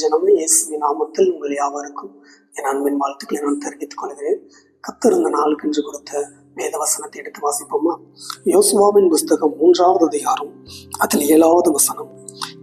ஜனமே இயேசுவின் நாமத்தில் உங்கள் யாவருக்கும் என் அன்பின் வாழ்த்துக்களை நான் தெரிவித்துக் கொள்கிறேன். கத்திருந்த நாளுக்கென்று கொடுத்த வேத வசனத்தை எடுத்து வாசிப்போமா? யோசுவாவின் புஸ்தகம் மூன்றாவது அதிகாரம் அதில் ஏழாவது வசனம்.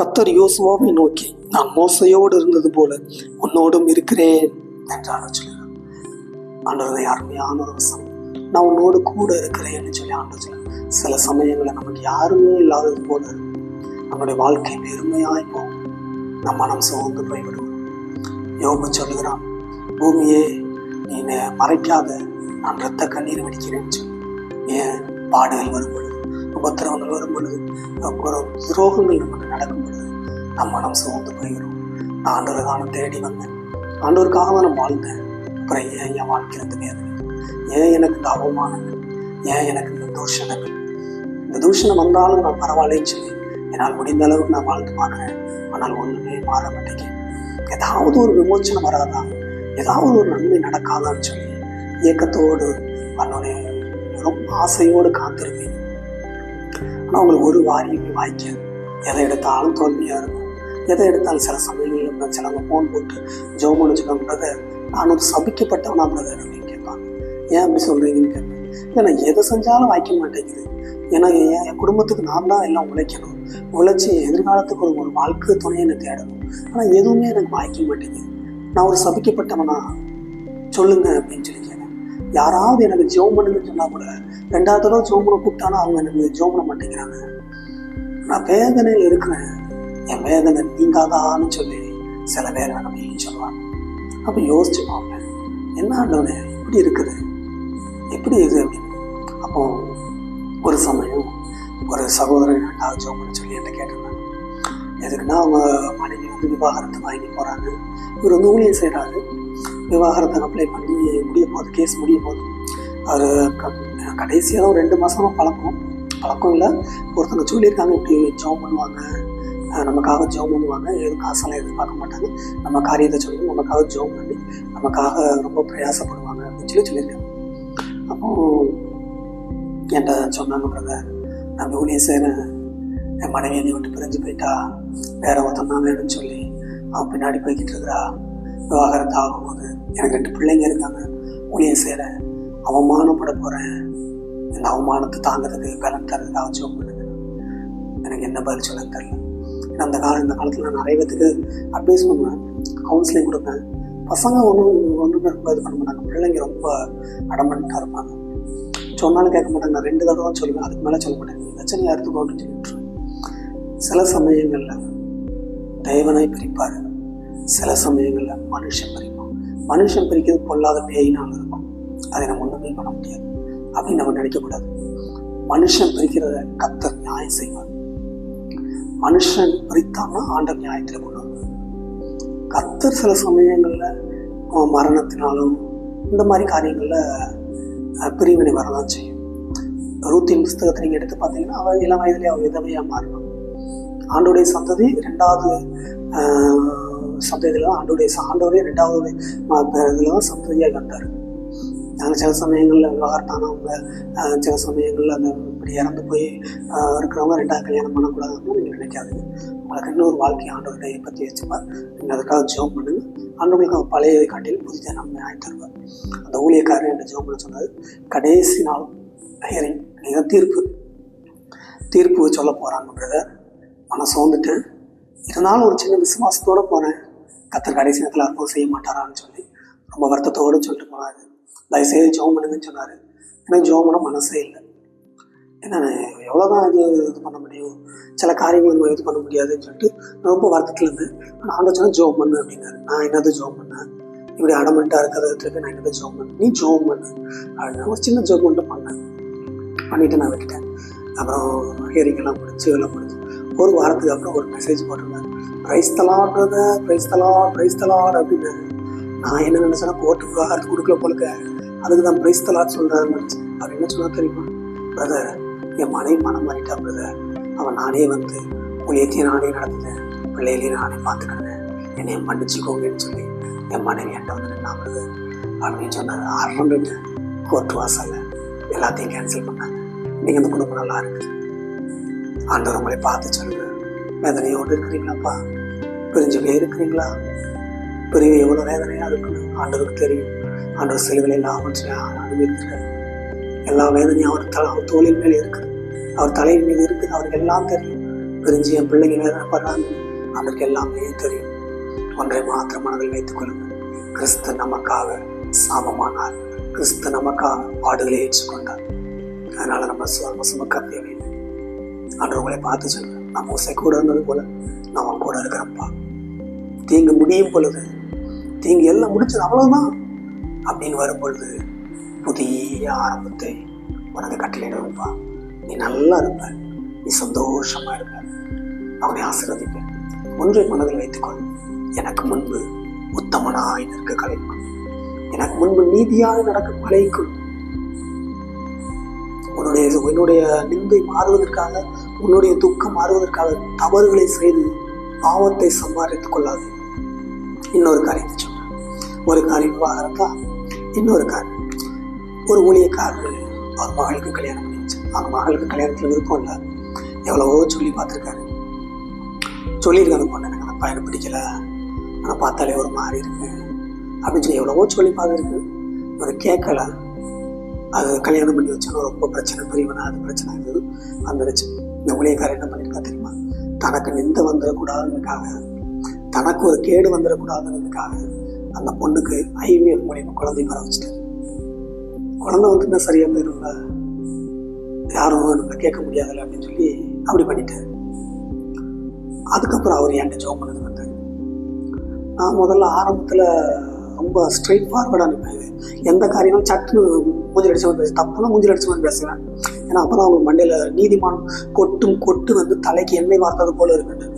கத்தர் யோசுவாவை நோக்கி நான் மோசையோடு இருந்தது போல உன்னோடும் இருக்கிறேன் என்றார் சொல்லுகிறார் ஆண்டவரது அருமையான ஒரு வசனம். நான் உன்னோடு கூட இருக்கிறேன்னு சொல்லி ஆண்டு சில சமயங்களில் நமக்கு யாருமே இல்லாதது போல நம்முடைய வாழ்க்கை பெருமையாய் போகும். நம் மனம் சோர்ந்து போய்விடும். யோபு சொல்லுகிறான் பூமியே நீ என்னை மறைக்காத. நான் ரத்த கண்ணீர் வடிக்கிறேன்னு சொல்லி ஏன்? பாடுகள் வரும் பொழுது உபத்திரவங்கள் வரும் பொழுது துரோகங்கள் நமக்கு நடக்கும் பொழுது நம் மனம் சோர்ந்து போய்கிறோம் நான் ஆண்டவர் காலம் தேடி வந்தேன். ஆண்டோருக்காக தான் நான் வாழ்ந்தேன். அப்புறம் ஏன் என் வாழ்க்கையில இந்த வேதனை? ஏன் எனக்கு இந்த அவமானங்கள்? ஏன் எனக்கு இந்த தூஷணங்கள்? இந்த தூஷணம் வந்தாலும் நான் பரவாயில்லைன்னு சொல்லி என்னால் முடிந்த அளவுக்கு நான் வாழ்ந்து பார்க்குறேன். ஆனால் ஒன்றுமே மாற மாட்டேங்குது. ஏதாவது ஒரு விமோச்சனம் வராதா? ஏதாவது ஒரு நன்மை நடக்காதான்னு சொல்லி இயக்கத்தோடு அவனுடைய ரொம்ப ஆசையோடு காத்திருப்பீங்க ஆனால் உங்களுக்கு ஒரு வாரியுமே வாய்க்காது எதை எடுத்தாலும் தோல்வியாக இருக்கும். எதை எடுத்தாலும் சில சமயங்களில் சிலவங்க ஃபோன் போட்டு ஜோம் அனுப்பிச்சுக்கோங்க பிரதர் நான் ஒரு சபிக்கப்பட்டவனா பிரதர் அப்படின்னு கேட்பாங்க. ஏன் அப்படி சொல்கிறீங்கன்னு கேட்பேன் இல்லை நான் எதை செஞ்சாலும் வாய்க்க மாட்டேங்குது. ஏன்னா என் என் குடும்பத்துக்கு நான் தான் எல்லாம் உழைக்கணும். உழைச்சி எதிர்காலத்துக்கு ஒரு ஒரு வாழ்க்கை துணையை எனக்கு தேடணும். ஆனால் எதுவுமே எனக்கு வாய்க்க மாட்டேங்குது. நான் ஒரு சபிக்கப்பட்டவனா? சொல்லுங்க அப்படின்னு சொல்லி கேட்டேன். யாராவது எனக்கு ஜோம் பண்ணுங்கன்னு சொன்னால் கூட ரெண்டாவது தடவை ஜோம் பண்ண கூப்பிட்டாலும் அவங்க எனக்கு ஜோம் பண்ண மாட்டேங்கிறாங்க. நான் வேதனையில் இருக்கிறேன். என் வேதனை நீங்காதான்னு சொல்லி சில பேர் அப்படின்னு சொல்லுவாங்க. அப்போ யோசிச்சு பார்ப்பேன். என்ன ஆண்டவனே இப்படி இருக்குது? எப்படி இது அப்படின்னு அப்போ ஒரு சமயம் ஒரு சகோதரன் ரெண்டாவது ஜோம் சொல்லி என்ன கேட்டிருந்தாங்க. எதுக்குன்னா அவங்க மனைவி வந்து விவாகரத்து வாங்கி போகிறாங்க இவர் வந்து ஊழியம் செய்கிறாரு விவாகரத்தை அப்ளை பண்ணி முடிய போகுது கேஸ் முடிய போகுது. அவர் கடைசியாக ஒரு ரெண்டு மாதமாக பழக்கம். பழக்கம் இல்லை. ஒருத்தவங்க சொல்லியிருக்காங்க இப்படி ஜோம் பண்ணுவாங்க. நமக்காக ஜோம் பண்ணுவாங்க. எதுவும் காசெல்லாம் எதிர்பார்க்க மாட்டாங்க. நம்ம காரியத்தை சொல்லி நமக்காக ஜோம் பண்ணி நமக்காக ரொம்ப பிரயாசப்படுவாங்க அப்படின்னு சொல்லி சொல்லியிருக்காங்க. அப்போது என்கிட்ட சொன்னாங்க பிரதர் நான் ஊழியம் செய்கிறேன் என் மனைவி என்னை விட்டு பிரிஞ்சு போயிட்டா. வேற ஒருத்தன் தான் வேணும்னு சொல்லி அவன் பின்னாடி போய்கிட்டு இருக்கிறா. விவாகரத்து ஆகும்போது எனக்கு ரெண்டு பிள்ளைங்க இருக்காங்க. ஊழியம் செய்கிறேன் அவமானப்பட போகிறேன் இந்த அவமானத்தை தாங்கிறதுக்கு பலன் தரதுக்காக ஜோம் பண்ணுங்க எனக்கு என்ன பதில் சொல்ல தெரியல. அந்த காலம் இந்த காலத்தில் நான் நிறைய பேத்துக்கு அட்வைஸ் பண்ணுவேன். கவுன்சிலிங் கொடுப்பேன். பசங்க ஒன்றும் ஒன்றுமே ரொம்ப இது பண்ண மாட்டாங்க பிள்ளைங்க ரொம்ப அடமெண்ட்டாக இருப்பாங்க. சொன்னாலும் கேட்க மாட்டாங்க. நான் ரெண்டு தடவை தான் சொல்லுவேன். அதுக்கு மேலே சொல்ல மாட்டேன். நீ பிரச்சனையாக எடுத்துக்கோ அப்படின்னு சொல்லிட்டு சில சமயங்களில் தேவனை பிரிப்பார். சில சமயங்களில் மனுஷன் பிரிப்பான். மனுஷன் பிரிக்கிறது பொல்லாத பேயினால் இருக்கும். அதை நம்ம ஒன்றுமே பண்ண முடியாது. அப்படின்னு நம்ம நினைக்கக்கூடாது. மனுஷன் பிரிக்கிறத கத்தர் நியாயம் செய்வார். மனுஷன் பிரித்தான்னா ஆண்டர் நியாயத்தில் கொண்டு கத்தர் சில சமயங்களில் மரணத்தினாலும் இந்த மாதிரி காரியங்களில் பிரிவினை வரதான் செய்யும். ரூத்தின் புஸ்தகத்தை நீங்கள் எடுத்து பார்த்தீங்கன்னா அவள் இளம் வயதிலே அவள் விதவையாக மாறினான். ஆண்டோடைய சந்ததி ரெண்டாவது சந்ததியில் தான் ஆண்டோடைய ஆண்டோடைய ரெண்டாவது இதில் தான் சந்ததியாக கண்டார் நாங்கள் சில சமயங்களில் விவகாரத்தானவங்க சில சமயங்களில் அந்த இப்படி இறந்து போய் இருக்கிறவங்க ரெண்டாவது கல்யாணம் பண்ணக்கூடாதுன்னு நீங்கள் நினைக்காதீங்க. உங்களுக்கு இன்னொரு வாழ்க்கை ஆண்டவருடைய பற்றி வச்சுப்பார் நீங்கள் அதுக்காக ஜோம் பண்ணுங்க. ஆண்டவங்களுக்கு அவன் பழைய காட்டில் புதிதாக நம்ம ஆகி தருவார். அந்த ஊழியக்காரர் என்று ஜோம் பண்ண சொன்னது கடைசி நாள் ஹியரிங் நீங்கள் தீர்ப்பு. தீர்ப்பு சொல்ல போகிறாங்கன்றத மனசு வந்துட்டு இருந்தாலும் ஒரு சின்ன விசுவாசத்தோடு போனேன் கத்தர் கடைசி நேரத்தில் அற்புதம் செய்ய மாட்டாரான்னு சொல்லி ரொம்ப வருத்தத்தோடு சொல்லிட்டு போனார். தயவுசெய்து ஜோம் பண்ணுங்கன்னு சொன்னார். ஏன்னா ஜோம் பண்ண மனசே இல்லை. ஏன்னா எவ்வளோதான் இது இது பண்ண முடியும்? சில காரியங்கள் நம்ம இது பண்ண முடியாதுன்னு சொல்லிட்டு ரொம்ப வருத்தத்தில் இருந்தேன். ஆனால் ஆண்டு சொன்னால் ஜோம் பண்ணு அப்படின்னாரு. நான் என்னது ஜோம் பண்ணேன்? இப்படி அடமெண்ட்டாக இருக்கிறதுக்கு நான் என்னது ஜோம் பண்ணேன்? நீ ஜோம் பண்ணு. அப்படின்னா ஒரு சின்ன ஜோம் மட்டும் பண்ணேன். பண்ணிவிட்டு நான் விட்டுட்டேன். அப்புறம் ஹியரிங் முடிச்சு எல்லாம் முடிச்சு ஒரு வாரத்துக்கு அப்புறம் ஒரு மெசேஜ் போட்டிருந்தார். ப்ரைஸ் தலாடுறத ப்ரைஸ் தலா ப்ரைஸ் தலாட் அப்படின்னு நான் என்ன நினச்சேன்னா கோர்ட்டு விவகாரத்து கொடுக்கல போலுக்க. அதுக்கு தான் ப்ரைஸ் தலாட் சொல்கிறாருன்னு நினச்சேன் அவர் என்ன சொன்னா தெரியுமா? பிரதர் என் மனைவி மனம் மாறிட்டா அவன் நானே வந்து ஊழியத்தையும் நானே நடத்துனேன் பிள்ளைகளையும் நானே பார்த்துக்கிட்டேன் என்னை மன்னிச்சுக்கோங்கன்னு சொல்லி என் மனைவி என்கிட்ட வந்து நின்னா அப்படின்னு சொன்னார். அரண்டுட்டு கோர்ட் வாசலில் எல்லாத்தையும் கேன்சல் பண்ணாங்க. நீங்கள் அந்த குடும்பம் நல்லா இருக்குது. ஆண்டவர் உங்களை பார்த்து சொல்லுங்க வேதனையோடு இருக்கிறீங்களாப்பா? பிரிஞ்சு இருக்கிறீங்களா? பிரிவு எவ்வளோ வேதனையாக இருக்குன்னு ஆண்டவருக்கு தெரியும். ஆண்டவர் சிலுவையில் எல்லாவற்றையும் அனுபவிக்கிறார் எல்லா வேதனையும் அவர் தலை அவர் தோளின் மேலே இருக்குது. அவர் தலையின் மீது இருக்குது அவருக்கு எல்லாம் தெரியும். பிரிஞ்சு என் பிள்ளைங்க வேதனைப்படுறாங்க அவருக்கு எல்லாமே தெரியும். ஒன்றை மாத்திரம் மனதில் வைத்துக் கொள்ளுங்கள். கிறிஸ்து நமக்காக சாபமானார். கிறிஸ்து நமக்காக பாடுகளை ஏற்றுக்கொண்டார். அதனால நம்ம சுவர்ம சுமக்க தேவையில்லை அன்று உங்களை பார்த்து சொல்லுவேன் நம்ம உசை கூட இருந்தது போல. நம்ம கூட இருக்கிறப்பா தீங்கு முடியும் பொழுது தீங்கு எல்லாம் முடிச்சது அவ்வளவுதான். அப்படின்னு வரும் பொழுது புதிய ஆரம்பத்தை உனக்கு கட்டளையிடுவா நீ நல்லா இருப்ப. நீ சந்தோஷமா இருப்ப. அவனை ஆசீர்வதிப்பேன் ஒன்றை மனதில் வைத்துக்கொள். எனக்கு முன்பு உத்தமனாய் நிற்க கலைக்கும். எனக்கு முன்பு நீதியாய் நடக்க கலைக்கும். உன்னுடைய உன்னுடைய நிந்தை மாறுவதற்காக உன்னுடைய துக்கம் மாறுவதற்காக தவறுகளை செய்து பாவத்தை சம்பாதித்துக் கொள்ளாது. இன்னொரு காரியத்தை சொல்றேன் ஒரு காரியம் விவாகரத்தா? இன்னொரு காரியம். ஒரு ஊழியக்காரர் அவர் மகளுக்கு கல்யாணம் அவங்க மகளுக்கு கல்யாணத்தில் விருப்பம் இல்லை. எவ்வளவோ சொல்லி பார்த்துருக்காரு. சொல்லியிருக்காங்க பொண்ணு எனக்கு அந்த பையனை பிடிக்கல. ஆனால் பார்த்தாலே ஒரு மாதிரி இருக்கு. அப்படின்னு சொல்லி எவ்வளவோ சொல்லி பார்த்துருக்கு. இவர் கேட்கல. அது கல்யாணம் பண்ணி வச்சோன்னா ரொம்ப பிரச்சனை பிரிவினா அது பிரச்சனை இது வந்துருச்சு. இந்த ஊழியக்காரர் என்ன பண்ணியிருக்கா தெரியுமா? தனக்கு நிந்த வந்துடக்கூடாதுங்கிறதுக்காக தனக்கு ஒரு கேடு வந்துடக்கூடாதுங்கிறதுக்காக அந்த பொண்ணுக்கு ஐவிஎஃப் மூலியமாக குழந்தை வர வச்சுட்டாரு. குழந்தை வந்து என்ன சரியாக போயிருந்தா யாரும் நம்ம கேட்க முடியாதுல்ல அப்படின்னு சொல்லி அப்படி பண்ணிட்டார். அதுக்கப்புறம் அவர் என்கிட்ட ஜோம் பண்ணது வந்து நான் முதல்ல ஆரம்பத்தில் ரொம்ப ஸ்ட்ரைட் ஃபார்வர்டாக நிற்பேன் எந்த காரியமும் சட்டுன்னு மூஞ்சில் அடிச்சு பேச தப்புனா மூஞ்சில் அடிச்சு வந்து பேசுவேன். ஏன்னா அப்போ தான் அவங்க மண்டையில் நீதிமான் கொட்டும் கொட்டு வந்து தலைக்கு எண்ணெய் வார்த்தது போல இருக்குன்னு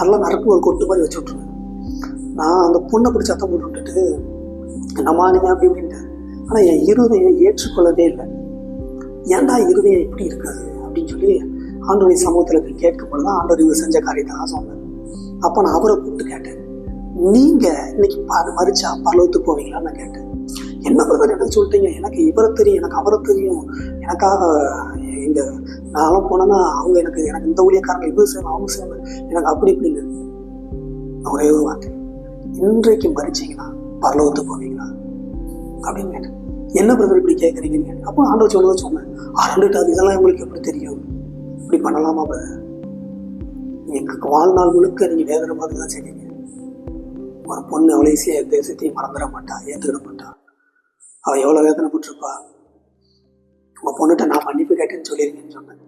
நல்லா நறுக்கு ஒரு கொட்டு மாதிரி வச்சு விட்ருவேன் நான் அந்த பொண்ணை பிடிச்சி சத்தம் போட்டு விட்டுட்டு என்னம்மா நீங்கள் அப்படி இப்படின்ட்டு. ஆனால் என் இருதயம் ஏற்றுக்கொள்ளவே இல்லை. ஏன்டா இருதயம் இப்படி இருக்குது அப்படின்னு சொல்லி ஆண்டோடைய சமூகத்தில் போய் கேட்கும் பொழுது ஆண்டோர் இவர் செஞ்ச காரியத்தை நான் சொன்னேன். அப்போ நான் அவரை கூப்பிட்டு கேட்டேன். நீங்கள் இன்னைக்கு அது மறிச்சா பரலவத்துக்கு போவீங்களான்னு நான் கேட்டேன். என்ன பிரதர் எனக்கு சொல்லிட்டீங்க? எனக்கு இவரை தெரியும் எனக்கு அவரை தெரியும். எனக்காக இந்த நானும் போனேன்னா அவங்க எனக்கு எனக்கு இந்த ஊழியக்காரங்க இவர் செய்யணும் அவங்க செய்யணும் எனக்கு அப்படி இப்படிங்க ஒரே ஒரு வார்த்தை. இன்றைக்கு மறிச்சிங்கன்னா பரலோகத்துக்கு போவீங்களா அப்படின்னு கேட்டேன். என்ன பிரதர் இப்படி கேட்குறீங்கன்னு அப்போ ஆண்டவர் சொன்னதை சொன்னேன் ஆண்டுட்டு இதெல்லாம் உங்களுக்கு எப்படி தெரியும்? இப்படி பண்ணலாமா பிரதர் எங்களுக்கு வாழ்நாள் முழுக்க நீங்கள் வேதனை மாதிரி தான் செய்வீங்க. ஒரு பொண்ணு அவளை ஈஸியாக தேசத்தையும் மறந்துட மாட்டா ஏற்றுக்கிட மாட்டா. அவள் எவ்வளோ வேதனைப்பட்டிருப்பா? உங்கள் பொண்ணுகிட்ட நான் மன்னிப்பு கேட்டேன்னு சொல்லியிருக்கேன்னு சொன்னேன்.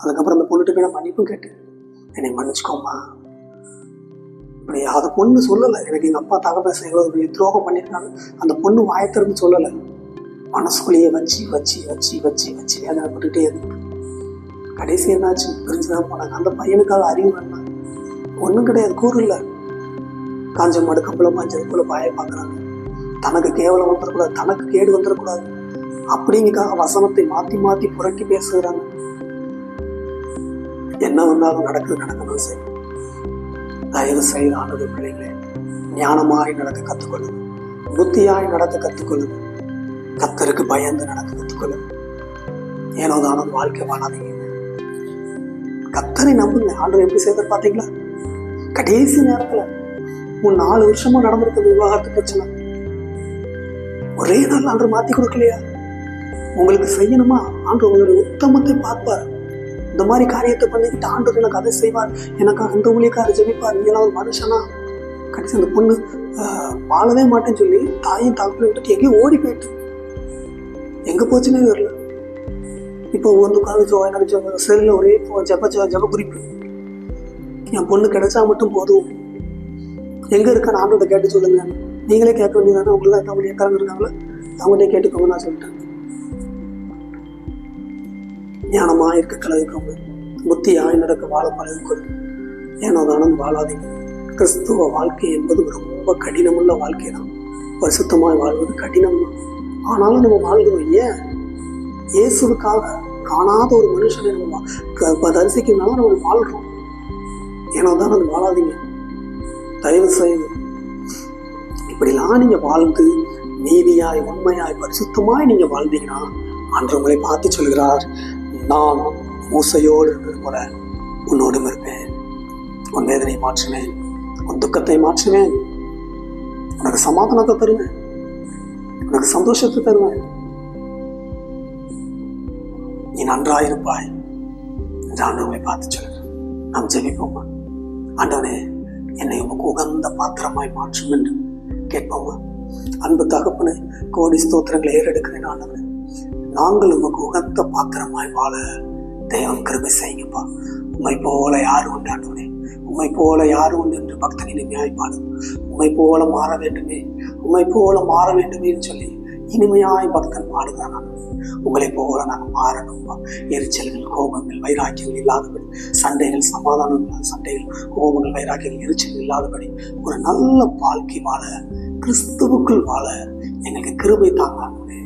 அதுக்கப்புறம் அந்த பொண்ணுகிட்ட போய் நான் மன்னிப்பும் கேட்டேன். என்னை மன்னிச்சுக்கோமா இப்படி அதை பொண்ணு சொல்லலை. எனக்கு எங்கள் அப்பா தகவல் எவ்வளோ பெரிய துரோகம் பண்ணியிருக்காங்க. அந்த பொண்ணு வாயத்திறந்து சொல்லலை. மனசுக்குள்ளேயே வச்சு வச்சு வச்சு வச்சு வச்சு வேதனைப்பட்டுக்கிட்டே இருக்கு கடைசி என்னாச்சு? பிரிஞ்சுதான் போனாங்க அந்த பையனுக்காக அறிவு வேணா ஒன்றும் கிடையாது கூறு இல்லை. காஞ்ச மாடு கம்பளம் பாஞ்சது போல பாய பார்க்குறாங்க. தனக்கு கேவலம் வந்துடக்கூடாது தனக்கு கேடு வந்துடக்கூடாது அப்படிங்கிறக்காக வசனத்தை மாற்றி மாற்றி புரட்டி பேசுகிறாங்க என்ன வந்தாலும் நடக்குது நடக்கணும் சரி தயவு செய்து ஆனது பிள்ளைகளே ஞானமாய் நடக்க கற்றுக்கொள்ளுங்க புத்தியாய் நடக்க கற்றுக்கொள்ளுங்க கத்தருக்கு பயந்து நடக்க கற்றுக்கொள்ளுங்க ஏனோ தானோ வாழ்க்கை வாழாதீங்க. கத்தரை நம்புங்க. ஆண்டவர் எப்படி செய்தார் பார்த்தீங்களா? கடைசி நேரத்துல உன் நாலு வருஷமா நடந்திருக்க விவாகரத்து பிரச்சனை. ஒரே நாள் ஆண்டு மாத்தி கொடுக்கலையா? உங்களுக்கு செய்யணுமா? ஆண்டு உங்களுடைய உத்தமத்தை பார்ப்பார். இந்த மாதிரி காரியத்தை பண்ணிக்கிட்டு ஆண்டு எனக்கு அதை செய்வார். எனக்காக இந்த ஊழியக்கார ஜெபிப்பார். நீ ஒரு மனுஷனா? கடைசி அந்த பொண்ணு வாழவே மாட்டேன்னு சொல்லி தாயும் தாக்குல விட்டுட்டு எங்கேயும் ஓடி போயிட்டு எங்கே போச்சுன்னே தெரியல. இப்போ வந்து காலேஜோ எனக்கு செல்லில் ஒரே ஜப ஜப ஜப குறிப்பு. என் பொண்ணு கிடைச்சா மட்டும் போதும். எங்கே இருக்கான்னு ஆண்டோட கேட்டு சொல்லுங்க. நீங்களே கேட்க வேண்டியதானே உங்கள என்ன ஊழியக்காரங்க இருக்காங்களா? அவங்கள்டே கேட்டுக்கோங்க நான் சொல்லிட்டேன். ஞானமாக இருக்க கலவிக்கோங்க புத்தியாய் நடக்க வாழ பழகிக்கொள்ளுங்க ஏனோ தானம் வாழாதீங்க. கிறிஸ்துவ வாழ்க்கை என்பது ரொம்ப கடினமுள்ள வாழ்க்கை தான் பரிசுத்தமாய் வாழ்வது கடினம் தான் ஆனாலும் நம்ம வாழ்கிறோம் இல்லையா? இயேசுவுக்காக காணாத ஒரு மனுஷனை நம்ம தரிசிக்கிறதுனால நம்ம வாழ்கிறோம் ஏன்னா தான் அது வாழாதீங்க. தயவு செய்து. இப்படிலாம் நீங்கள் வாழ்ந்து நீதியாய் உண்மையாய் பரிசுத்தமாய் நீங்கள் வாழ்ந்தீங்கன்னா அன்று உங்களை பார்த்து சொல்கிறார் நான் மூசையோடு இருந்தது போல உன்னோடும் இருப்பேன். உன் வேதனை மாற்றுவேன். உன் துக்கத்தை மாற்றுவேன். உனக்கு சமாதானத்தை தருவேன். உனக்கு சந்தோஷத்தை தருவேன். நீ நன்றாயிருப்பாய் என்று ஆண்டவனை பார்த்து சொல்லுறேன் நாம் ஜெபிப்போமா? ஆண்டவனே என்னை உமக்கு உகந்த பாத்திரமாய் மாற்றும் என்று கேட்போமா? அன்பு தகப்பனை கோடி ஸ்தோத்திரங்களை ஏறெடுக்கிறேன் ஆண்டவனே நாங்கள் உமக்கு உகந்த பாத்திரமாய் வாழ தெய்வம் கிருபை செய்யுங்கப்பா. உண்மை போல யார் உண்டு ஆண்டவனே உண்மை போல யார் உண்டு என்று பக்தனின் நியாயப்பாடு. உண்மை போல மாற வேண்டுமே. உம்மை போல மாற வேண்டுமே சொல்லி இனிமையாய் பக்தன் பாடுகிறான் உங்களை போல நாங்கள் மாறணும் எரிச்சல்கள் கோபங்கள் வைராக்கியங்கள் இல்லாதபடி சண்டைகள் சமாதானம் இல்லாத சண்டைகள் கோபங்கள் வைராக்கியங்கள் எரிச்சல்கள் இல்லாதபடி ஒரு நல்ல வாழ்க்கை வாழ கிறிஸ்துவுக்குள் வாழ எங்களுக்கு கிருபை தாங்க ஆண்டவரே.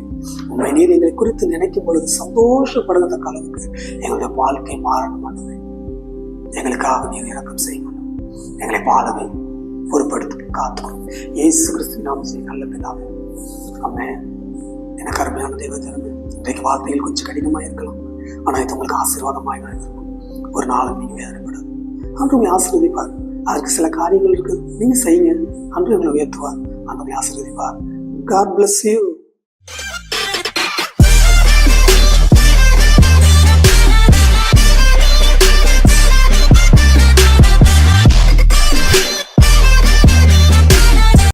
உண்மை நீர் எங்களை குறித்து நினைக்கும் பொழுது சந்தோஷப்படுகிற அளவுக்கு எங்களுடைய வாழ்க்கை மாறணும் எங்களுக்காக நீர் இறக்கம் செய்யணும் எங்களை பாடவே பொறுப்படுத்தி காத்துக்கணும் ஏசு கிறிஸ்து நாம செய்ய நல்ல பிதாவே. அம்மே எனக்கு அருமையான தெய்வ ஜனமே இன்றைக்கு வார்த்தைகள் கொஞ்சம் கடினமாக இருக்கலாம். ஆனால் இது உங்களுக்கு ஆசீர்வாதமாக தான் இருக்கும். ஒரு நாளும் நீங்கள் வேதனைப்படாது. அன்று உங்களை ஆசீர்வதிப்பார். அதற்கு சில காரியங்கள் இருக்குது நீங்கள் செய்யுங்க. அன்று உங்களை உயர்த்துவார். அன்று உங்களை ஆசீர்வதிப்பார். God bless you